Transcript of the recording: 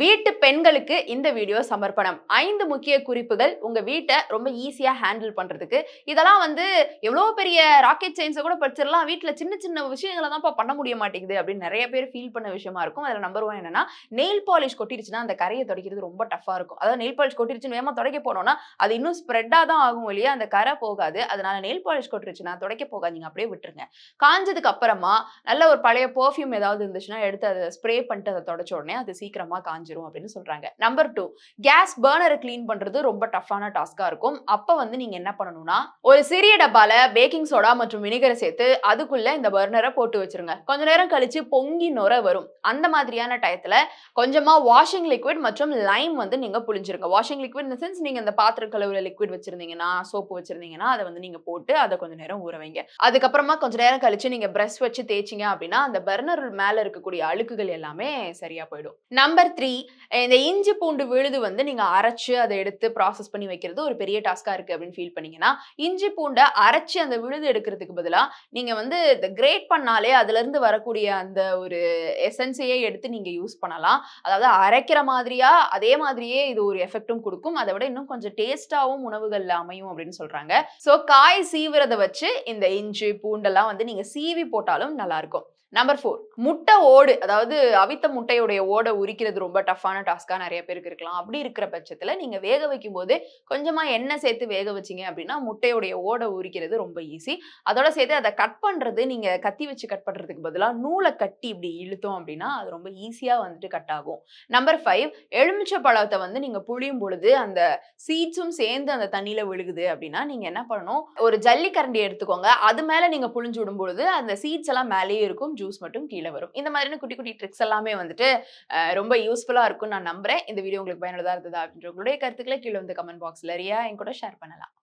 வீட்டு பெண்களுக்கு இந்த வீடியோ சமர்ப்பணம். ஐந்து முக்கிய குறிப்புகள் உங்க வீட்டை ரொம்ப ஈஸியா ஹேண்டில் பண்றதுக்கு. இதெல்லாம் வந்து எவ்வளோ பெரிய ராக்கெட் சயின்ஸை கூட படிச்சிடலாம். வீட்டுல சின்ன சின்ன விஷயங்களை தான் பண்ண முடிய மாட்டேங்குது அப்படின்னு நிறைய பேர் ஃபீல் பண்ண விஷயமா இருக்கும். அதுல நம்பர் ஒன் என்னன்னா நெயில் பாலிஷ் கொட்டிருச்சுன்னா அந்த கரையை துடைக்கிறது ரொம்ப டஃபா இருக்கும். அதாவது நெயில் பாலிஷ் கொட்டிருச்சுன்னு வேகமா துடைக்க போனோம்னா அது இன்னும் ஸ்ப்ரெட்டா தான் ஆகும் இல்லையா அந்த கரை போகாது. அதனால நெயில் பாலிஷ் கொட்டிருச்சுன்னா துடைக்க போகாதீங்க அப்படியே விட்டுருங்க. காஞ்சதுக்கு அப்புறமா நல்ல ஒரு பழைய பர்ஃப்யூம் ஏதாவது இருந்துச்சுன்னா எடுத்து அதை ஸ்ப்ரே பண்ணிட்டு அதை தொடச்ச உடனே அது சீக்கிரமா காஞ்சிரும் அப்படின்னு சொல்றாங்க. நம்பர் டூ கேஸ் பர்னரை கிளீன் பண்றது ரொம்ப டஃப்பான டாஸ்கா இருக்கும். அப்ப வந்து நீங்க என்ன பண்ணணும்னா ஒரு சிறிய டப்பால பேக்கிங் சோடா மற்றும் வினிகரை சேர்த்து அதுக்குள்ள இந்த பர்னரை போட்டு வச்சிருங்க. கொஞ்ச நேரம் கழிச்சு பொங்கி நுர வரும். அந்த மாதிரியான டயத்துல கொஞ்சமா வாஷிங் லிக்விட் மற்றும் லைம் வந்து நீங்க புளிஞ்சிருங்க வாஷிங் லிக்விட் இந்த சென்ஸ் நீங்க இந்த பாத்திர கழுவுற லிக்விட் வச்சிருந்தீங்கன்னா சோப்பு வச்சிருந்தீங்கன்னா அதை வந்து நீங்க போட்டு அதை கொஞ்ச நேரம் ஊற வைங்க. அதுக்கப்புறமா கொஞ்ச நேரம் கழிச்சு நீங்க பிரஷ் வச்சு தேய்ச்சிங்க அப்படின்னா அந்த பர்னர் மேல இருக்கக்கூடிய அழுக்குகள் எல்லாமே சரியா போயிடும். நம்பர் த்ரீ இந்த இஞ்சி பூண்டு விழுது வந்து நீங்கள் அரைச்சு அதை எடுத்து ப்ராசஸ் பண்ணி வைக்கிறது ஒரு பெரிய டாஸ்காக இருக்குது அப்படின்னு ஃபீல் பண்ணீங்கன்னா இஞ்சி பூண்டை அரைச்சி அந்த விழுது எடுக்கிறதுக்கு பதிலாக நீங்கள் வந்து இந்த கிரேட் பண்ணாலே அதுலேருந்து வரக்கூடிய அந்த ஒரு எசன்ஸையே எடுத்து நீங்கள் யூஸ் பண்ணலாம். அதாவது அரைக்கிற மாதிரியா அதே மாதிரியே இது ஒரு எஃபெக்டும் கொடுக்கும். அதை விட இன்னும் கொஞ்சம் டேஸ்ட்டாகவும் உணவுகளில் அமையும் அப்படின்னு சொல்கிறாங்க ஸோ காய் சீவுறதை வச்சு இந்த இஞ்சி பூண்டெல்லாம் வந்து நீங்கள் சீவி போட்டாலும் நல்லாயிருக்கும் நம்பர் ஃபோர் முட்டை ஓடு அதாவது அவித்த முட்டையுடைய ஓடை உரிக்கிறது ரொம்ப டஃப்பான டாஸ்க்காக நிறைய பேருக்கு இருக்கலாம். அப்படி இருக்கிற பட்சத்தில் நீங்கள் வேக வைக்கும் போது கொஞ்சமாக எண்ணெய் சேர்த்து வேக வச்சிங்க அப்படின்னா முட்டையுடைய ஓடை உரிக்கிறது ரொம்ப ஈஸி அதோட சேர்த்து அதை கட் பண்ணுறது நீங்கள் கத்தி வச்சு கட் பண்ணுறதுக்கு பதிலாக நூலை கட்டி இப்படி இழுத்தோம் அப்படின்னா அது ரொம்ப ஈஸியாக வந்துட்டு கட் ஆகும். நம்பர் ஃபைவ் எலுமிச்சை பழத்தை வந்து நீங்கள் புளியும் பொழுது அந்த சீட்ஸும் சேர்ந்து அந்த தண்ணியில் விழுகுது அப்படின்னா நீங்கள் என்ன பண்ணணும்? ஒரு ஜல்லிக்கரண்டி எடுத்துக்கோங்க. அது மேலே நீங்கள் புளிஞ்சு விடும் பொழுது அந்த சீட்ஸ் எல்லாம் மேலேயே இருக்கும் ஜூஸ் மட்டும் கீழே வரும். இந்த மாதிரியான குட்டி குட்டி ட்ரிக்ஸ் எல்லாமே வந்துட்டு ரொம்ப யூஸ்ஃபுல்லாக இருக்கும்னு நான் நம்புறேன். இந்த வீடியோ உங்களுக்கு பயனுள்ளதாக இருந்ததா அப்படின்ற உங்களுடைய கருத்துக்களை கீழே வந்து கமெண்ட் பாக்ஸில் ரியா என் கூட ஷேர் பண்ணலாம்.